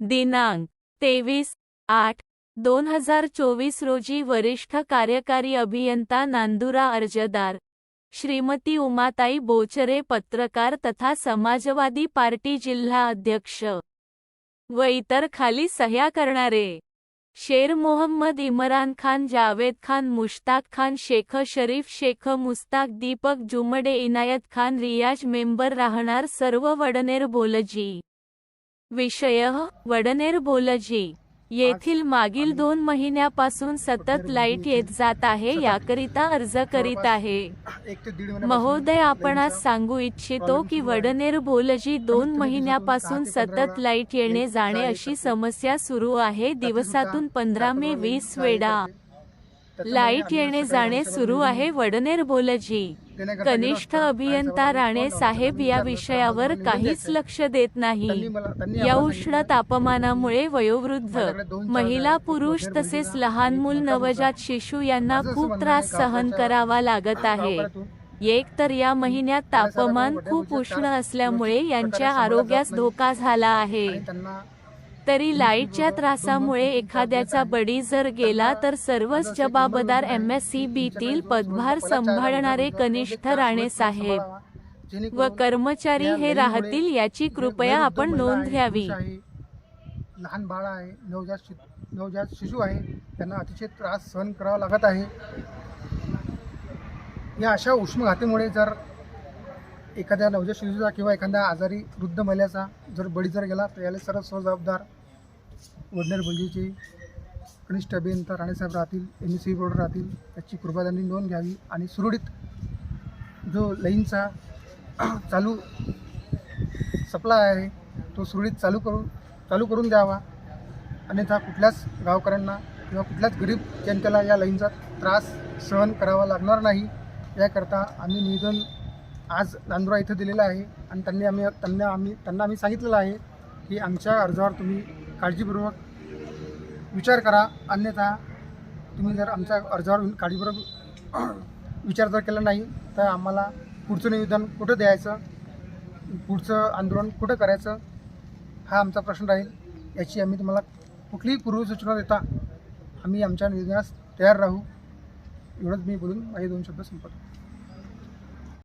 दिनांक तेवीस आठ दोन हजार चोवीस रोजी वरिष्ठ कार्यकारी अभियंता नांदुरा अर्जदार श्रीमती उमाताई बोचरे पत्रकार तथा समाजवादी पार्टी जिल्हा अध्यक्ष. व इतर खाली सह्या करणारे. शेर मोहम्मद इम्रान खान जावेद खान मुश्ताक खान शेख शरीफ शेख मुस्ताक दीपक जुमडे इनायत खान रियाज मेंबर राहणार सर्व वडनेर बोलजी. विषय वडनेर बोलजी येथील मागील दोन महिन्यापासून सतत लाइट येत जात आहे याकरिता अर्ज करीत आहे. महोदय आपणास सांगू इच्छितो की वडनेर भोलजी दोन महिन्यापासून सतत लाइट येणे जाणे अशी समस्या सुरू आहे. दिवसातून पंधरा मे वीस वेळा लाइट येणे जाणे सुरू आहे वडनेर भोलजी कनिष्ठ अभियंता राणे साहेब या विषयावर काहीच लक्ष देत नाही. या उष्ण तापमानामुळे वयोवृद्ध महिला पुरुष तसेच लहान मूल नवजात शिशु यांना खूप त्रास सहन करावा लागत आहे. एक तर या महिन्यात तापमान खूप उष्ण असल्यामुळे यांच्या आरोग्यास धोका झाला आहे. तरी लाईटच्या त्रासामुळे एखाद्याचा बळी जर गेला तर सर्वच जबाबदार एम एस सी बीतील पदभार सांभाळणारे कनिष्ठ राणे साहेब. व कर्मचारी हे राहतील याची कृपया आपण नोंद घ्यावी. लहान बाळ आहे नवजात शि नवजात शिशू आहे त्यांना अतिशय त्रास सहन करावा लागत आहे. या अशा उष्मघातीमुळे जर एखाद्या नवजात शिशूचा किंवा एखाद्या आजारी वृद्ध महिलेचा जर बळी जर गेला तर याला सर्व जबाबदार वडनेर बंजीचे कनिष्ठ अभियंता राणेसाहेब राहतील एम सी बोर्ड राहतील त्याची कृपादानी नोंद घ्यावी आणि सुरळीत जो लईनचा चालू सप्लाय आहे तो सुरळीत चालू करून चालू करून द्यावा. अन्यथा कुठल्याच गावकऱ्यांना किंवा कुठल्याच गरीब जनतेला या लाईनचा त्रास सहन करावा लागणार नाही. याकरता आम्ही निवेदन आज नांदुरा इथं दिलेलं आहे आणि त्यांनी आम्ही त्यांना आम्ही त्यांना आम्ही सांगितलेलं आहे की आमच्या अर्जावर तुम्ही काळजीपूर्वक विचार करा. अन्यथा तुम्ही जर आमच्या अर्जावर काळजीपूर्वक विचार जर केला नाही तर आम्हाला पुढचं निवेदन कुठं द्यायचं? पुढचं आंदोलन कुठं करायचं? हा आमचा प्रश्न राहील. याची आम्ही तुम्हाला कुठलीही पूर्वसूचना देता आम्ही आमच्या निवेदनास तयार राहू. एवढंच मी बोलून माझे दोन शब्द संपतो